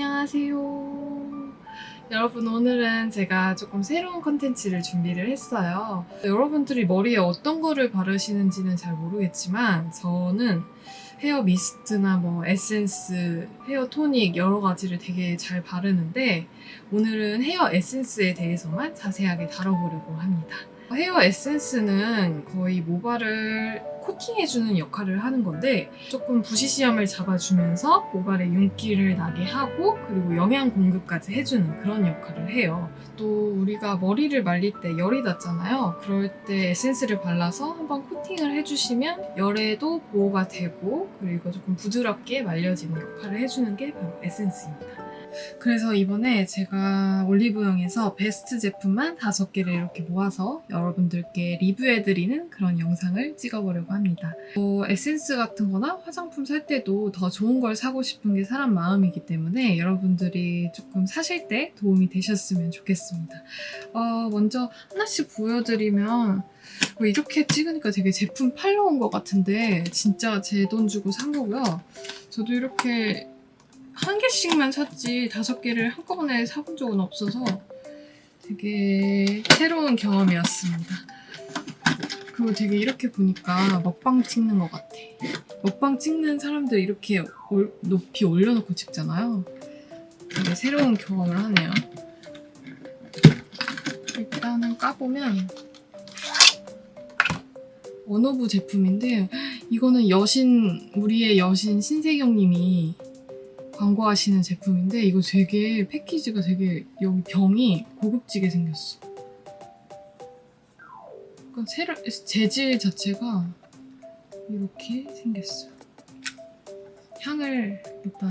안녕하세요. 여러분 오늘은 제가 조금 새로운 컨텐츠를 준비를 했어요. 여러분들이 머리에 어떤 거를 바르시는지는 잘 모르겠지만 저는 헤어 미스트나 뭐 에센스, 헤어 토닉 여러 가지를 되게 잘 바르는데 오늘은 헤어 에센스에 대해서만 자세하게 다뤄보려고 합니다. 헤어 에센스는 거의 모발을 코팅해주는 역할을 하는 건데 조금 부시시함을 잡아주면서 모발에 윤기를 나게 하고 그리고 영양 공급까지 해주는 그런 역할을 해요. 또 우리가 머리를 말릴 때 열이 났잖아요. 그럴 때 에센스를 발라서 한번 코팅을 해주시면 열에도 보호가 되고 그리고 조금 부드럽게 말려지는 역할을 해주는 게 바로 에센스입니다. 그래서 이번에 제가 올리브영에서 베스트 제품만 다섯 개를 이렇게 모아서 여러분들께 리뷰해드리는 그런 영상을 찍어보려고 합니다. 뭐 에센스 같은 거나 화장품 살 때도 더 좋은 걸 사고 싶은 게 사람 마음이기 때문에 여러분들이 조금 사실 때 도움이 되셨으면 좋겠습니다. 어, 먼저 하나씩 보여드리면 뭐 이렇게 찍으니까 되게 제품 팔러 온 것 같은데 진짜 제 돈 주고 산 거고요. 저도 이렇게 한 개씩만 샀지 다섯 개를 한꺼번에 사본 적은 없어서 되게 새로운 경험이었습니다. 그리고 되게 이렇게 보니까 먹방 찍는 것 같아. 먹방 찍는 사람들 이렇게 올- 높이 올려놓고 찍잖아요. 되게 새로운 경험을 하네요. 일단은 까보면 원오브 제품인데 이거는 여신 우리의 여신 신세경님이 광고하시는 제품인데 이거 되게 패키지가 되게 여기 병이 고급지게 생겼어. 그러니까 새로, 재질 자체가 이렇게 생겼어요. 향을 일단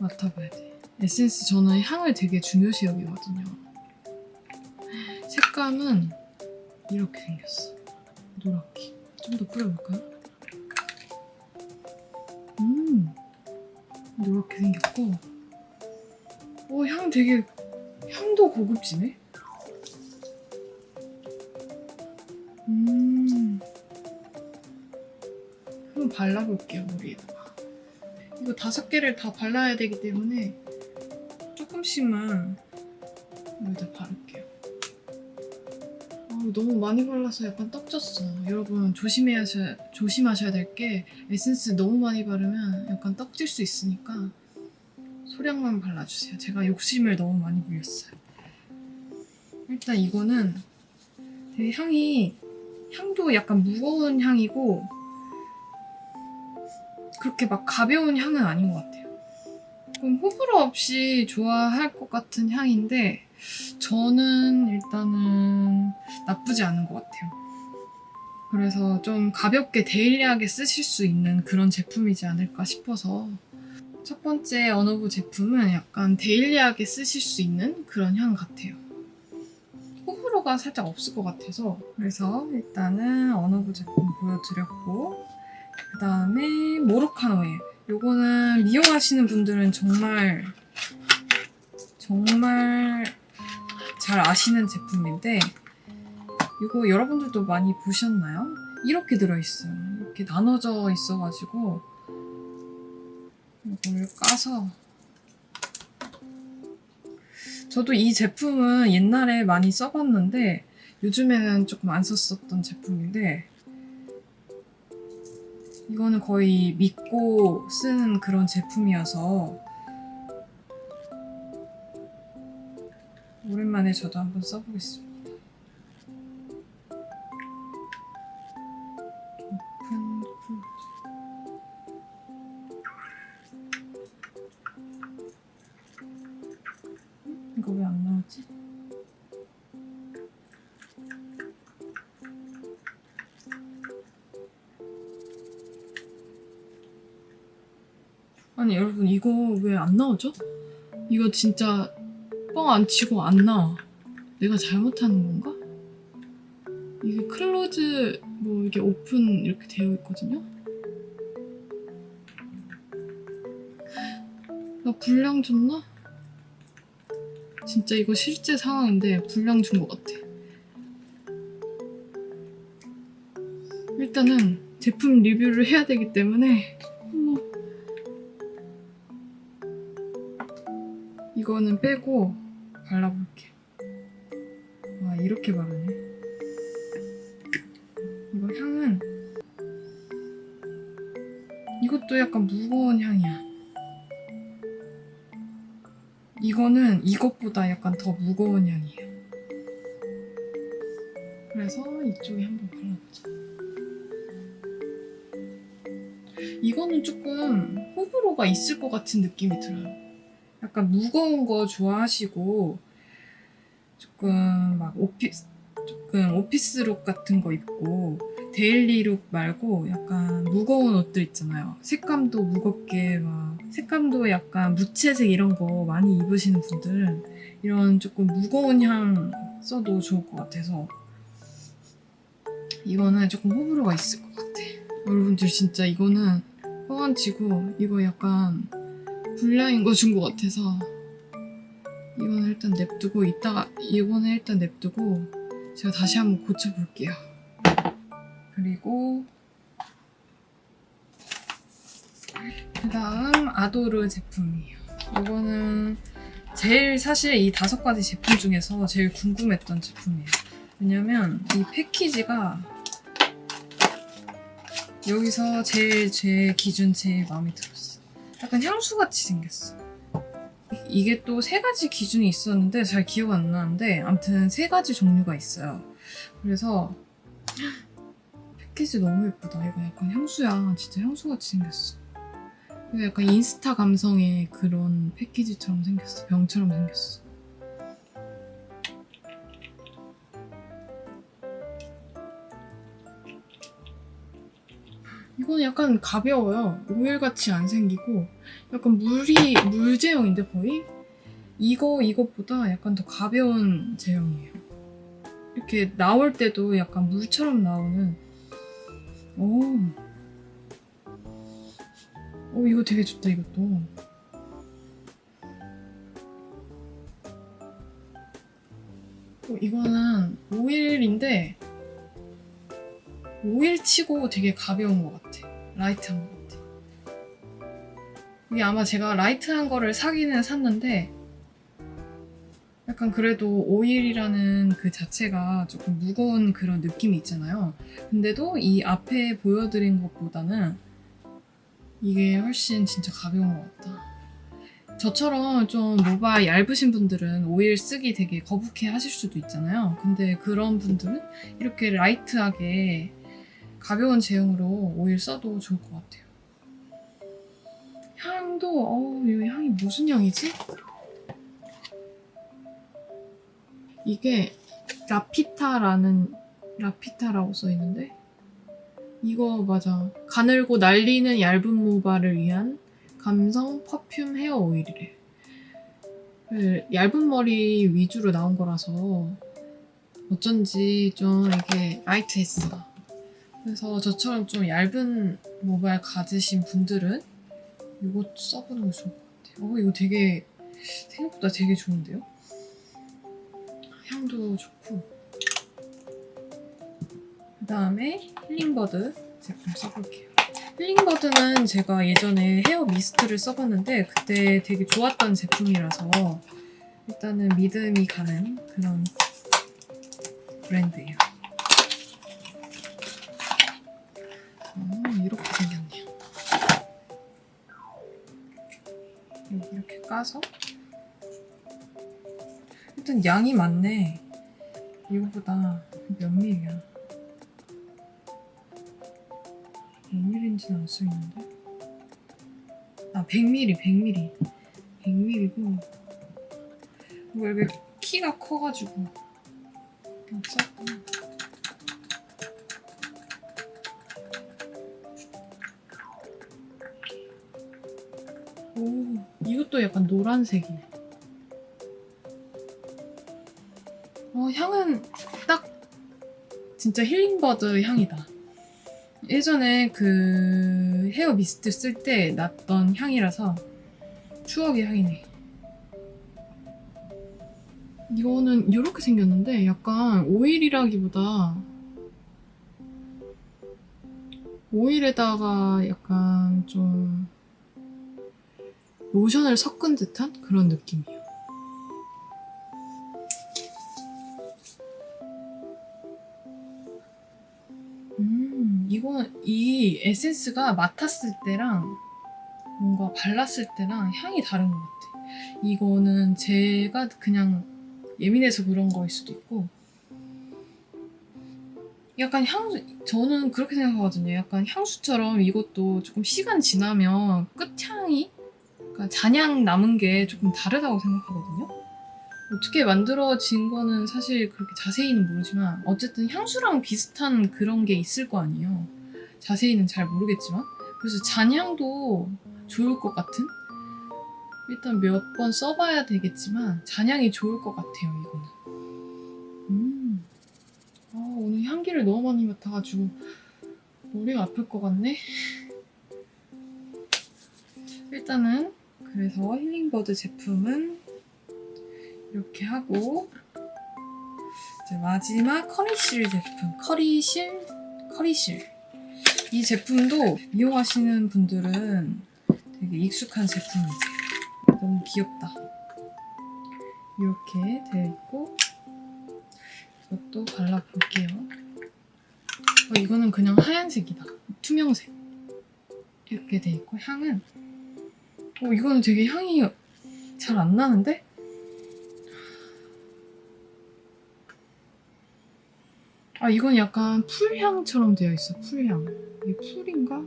맡아봐야 돼. 에센스 저는 향을 되게 중요시 여기거든요. 색감은 이렇게 생겼어. 노랗게. 좀 더 뿌려볼까요? 이렇게 생겼고 오, 향 되게 향도 고급지네? 음. 한번 발라볼게요 머리에다가. 이거 다섯 개를 다 발라야 되기 때문에 조금씩만 여기다 아우, 너무 많이 발라서 약간 떡졌어 여러분 조심해야 조심하셔야 될 게 에센스 너무 많이 바르면 약간 떡질 수 있으니까 소량만 발라주세요. 제가 욕심을 너무 많이 부렸어요. 일단 이거는 되게 향이 향도 약간 무거운 향이고 그렇게 막 가벼운 향은 아닌 것 같아요. 좀 호불호 없이 좋아할 것 같은 향인데 저는 일단은 나쁘지 않은 것 같아요. 그래서 좀 가볍게 데일리하게 쓰실 수 있는 그런 제품이지 않을까 싶어서 첫 번째 언어부 제품은 약간 데일리하게 쓰실 수 있는 그런 향 같아요. 호불호가 살짝 없을 것 같아서 그래서 일단은 언어부 제품 보여드렸고 그 다음에 모로카노 에 요거는 미용하시는 분들은 정말 정말 잘 아시는 제품인데 이거 여러분들도 많이 보셨나요? 이렇게 들어있어요. 이렇게 나눠져 있어가지고 이걸 까서 저도 이 제품은 옛날에 많이 써봤는데 요즘에는 조금 안 썼었던 제품인데 이거는 거의 믿고 쓰는 그런 제품이어서 오랜만에 저도 한번 써보겠습니다. 아니 여러분 이거 왜 안 나오죠? 이거 진짜 뻥 안 치고 안 나와. 내가 잘못하는 건가? 이게 클로즈 뭐 이게 오픈 이렇게 되어 있거든요. 나 불량 줬나? 진짜 이거 실제 상황인데 불량 준 것 같아. 일단은 제품 리뷰를 해야 되기 때문에 이거는 빼고 발라볼게. 와 이렇게 바르네. 이거 향은 이것도 약간 무거운 향이야. 이거는 이것보다 약간 더 무거운 향이에요. 그래서 이쪽에 한번 발라보자. 이거는 조금 호불호가 있을 것 같은 느낌이 들어요. 약간 무거운 거 좋아하시고 조금 막 오피스 조금 오피스룩 같은 거 입고 데일리룩 말고 약간 무거운 옷들 있잖아요. 색감도 무겁게 막 색감도 약간 무채색 이런 거 많이 입으시는 분들은 이런 조금 무거운 향 써도 좋을 것 같아서 이거는 조금 호불호가 있을 것 같아. 여러분들 진짜 이거는 뻥안치고 이거 약간 불량인 거 준 것 같아서 이거는 일단 냅두고 이따가 이거는 일단 냅두고 제가 다시 한번 고쳐볼게요. 그리고 그 다음 아도르 제품이에요. 이거는 제일 사실 이 다섯 가지 제품 중에서 제일 궁금했던 제품이에요. 왜냐면 이 패키지가 여기서 제일 제 기준 제일 마음에 들었어. 약간 향수같이 생겼어. 이게 또 세 가지 기준이 있었는데 잘 기억 안 나는데 아무튼 세 가지 종류가 있어요. 그래서 패키지 너무 예쁘다. 이거 약간 향수야. 진짜 향수같이 생겼어. 이거 약간 인스타 감성의 그런 패키지처럼 생겼어. 병처럼 생겼어. 이건 약간 가벼워요. 오일같이 안 생기고 약간 물이 물 제형인데 거의 이거 이것보다 약간 더 가벼운 제형이에요. 이렇게 나올 때도 약간 물처럼 나오는 오. 오 이거 되게 좋다 이것도. 어, 이거는 오일인데 오일 치고 되게 가벼운 것 같아. 라이트한 것 같아. 이게 아마 제가 라이트한 거를 사기는 샀는데 약간 그래도 오일이라는 그 자체가 조금 무거운 그런 느낌이 있잖아요. 근데도 이 앞에 보여드린 것보다는 이게 훨씬 진짜 가벼운 것 같다. 저처럼 좀 모발 얇으신 분들은 오일 쓰기 되게 거북해 하실 수도 있잖아요. 근데 그런 분들은 이렇게 라이트하게 가벼운 제형으로 오일 써도 좋을 것 같아요. 향도 어우 이 향이 무슨 향이지? 이게 라피타라는 라피타라고 써 있는데 이거 맞아 가늘고 날리는 얇은 모발을 위한 감성 퍼퓸 헤어 오일이래. 그 얇은 머리 위주로 나온 거라서 어쩐지 좀 이게 라이트했어. 그래서 저처럼 좀 얇은 모발 가지신 분들은 이거 써보는 거 좋을 것 같아요. 어, 이거 되게 생각보다 되게 좋은데요? 향도 좋고 그 다음에 힐링버드 제품 써볼게요. 힐링버드는 제가 예전에 헤어 미스트를 써봤는데 그때 되게 좋았던 제품이라서 일단은 믿음이 가는 그런 브랜드예요. 까서 일단 양이 많네. 이거보다 몇 밀이야? 몇 밀인지는 안 써있는데? 아, 100ml, 100ml. 100ml고. 뭐 이렇게 키가 커가지고. 아, 썼구나. 약간 노란색이네. 어, 향은 딱 진짜 힐링버드 향이다. 예전에 그 헤어 미스트 쓸 때 났던 향이라서 추억의 향이네. 이거는 이렇게 생겼는데 약간 오일이라기보다 오일에다가 약간 좀 로션을 섞은 듯한 그런 느낌이에요. 음, 이건 이 에센스가 맡았을 때랑 뭔가 발랐을 때랑 향이 다른 것 같아. 이거는 제가 그냥 예민해서 그런 거일 수도 있고 약간 향수 저는 그렇게 생각하거든요. 약간 향수처럼 이것도 조금 시간 지나면 끝향이 잔향 남은 게 조금 다르다고 생각하거든요. 어떻게 만들어진 거는 사실 그렇게 자세히는 모르지만 어쨌든 향수랑 비슷한 그런 게 있을 거 아니에요. 자세히는 잘 모르겠지만 그래서 잔향도 좋을 것 같은 일단 몇 번 써봐야 되겠지만 잔향이 좋을 것 같아요 이거는. 음. 아, 오늘 향기를 너무 많이 맡아가지고 머리가 아플 것 같네. 일단은 그래서 힐링버드 제품은 이렇게 하고 이제 마지막 커리실 제품 커리실? 커리실. 이 제품도 이용하시는 분들은 되게 익숙한 제품이지 너무 귀엽다. 이렇게 되어 있고 이것도 발라볼게요. 어, 이거는 그냥 하얀색이다. 투명색. 이렇게 돼 있고 향은 어 이거는 되게 향이 잘 안 나는데? 아 이건 약간 풀향처럼 되어 있어 풀향 이게 풀인가?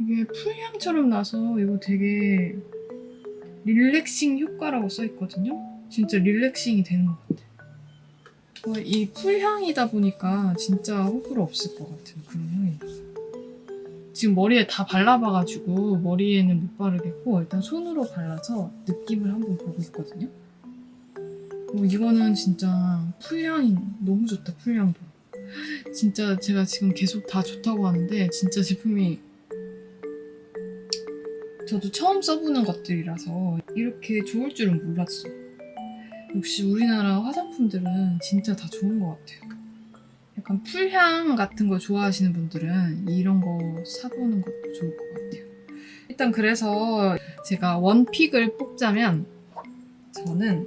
이게 풀향처럼 나서 이거 되게 릴렉싱 효과라고 써있거든요 진짜 릴렉싱이 되는 것 같아 어, 이 풀향이다 보니까 진짜 호불호 없을 것 같은 그런 지금 머리에 다 발라봐가지고 머리에는 못 바르겠고 일단 손으로 발라서 느낌을 한번 보고 있거든요. 어, 이거는 진짜 풀향이 너무 좋다 풀향도. 진짜 제가 지금 계속 다 좋다고 하는데 진짜 제품이 저도 처음 써보는 것들이라서 이렇게 좋을 줄은 몰랐어 역시 우리나라 화장품들은 진짜 다 좋은 것 같아요 약간 풀향 같은 거 좋아하시는 분들은 이런 거 사보는 것도 좋을 것 같아요 일단 그래서 제가 원픽을 뽑자면 저는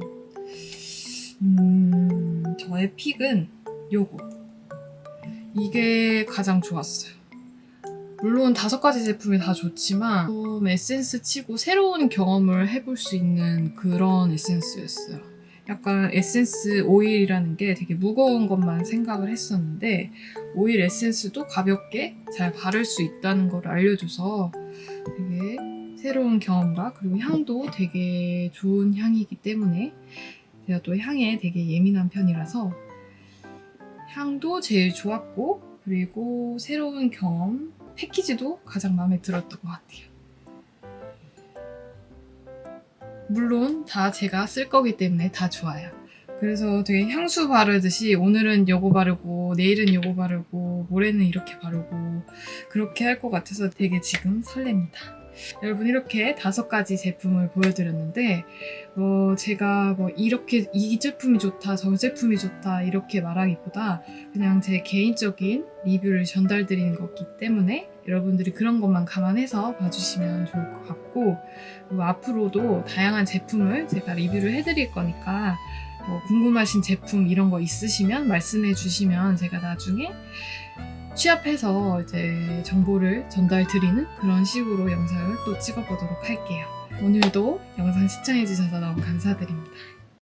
음, 저의 픽은 요거. 이게 가장 좋았어요. 물론 다섯 가지 제품이 다 좋지만 좀 에센스 치고 새로운 경험을 해볼 수 있는 그런 에센스였어요. 약간 에센스 오일이라는 게 되게 무거운 것만 생각을 했었는데 오일 에센스도 가볍게 잘 바를 수 있다는 걸 알려줘서 되게 새로운 경험과 그리고 향도 되게 좋은 향이기 때문에 제가 또 향에 되게 예민한 편이라서 향도 제일 좋았고 그리고 새로운 경험 패키지도 가장 마음에 들었던 것 같아요. 물론 다 제가 쓸 거기 때문에 다 좋아요. 그래서 되게 향수 바르듯이 오늘은 요거 바르고 내일은 요거 바르고 모레는 이렇게 바르고 그렇게 할 것 같아서 되게 지금 설렙니다. 여러분 이렇게 다섯 가지 제품을 보여드렸는데 어, 제가 뭐 이렇게 이 제품이 좋다 저 제품이 좋다 이렇게 말하기보다 그냥 제 개인적인 리뷰를 전달드리는 거기 때문에 여러분들이 그런 것만 감안해서 봐주시면 좋을 것 같고 그리고 앞으로도 다양한 제품을 제가 리뷰를 해드릴 거니까 뭐 궁금하신 제품 이런 거 있으시면 말씀해 주시면 제가 나중에 취합해서 이제 정보를 전달 드리는 그런 식으로 영상을 또 찍어보도록 할게요. 오늘도 영상 시청해주셔서 너무 감사드립니다.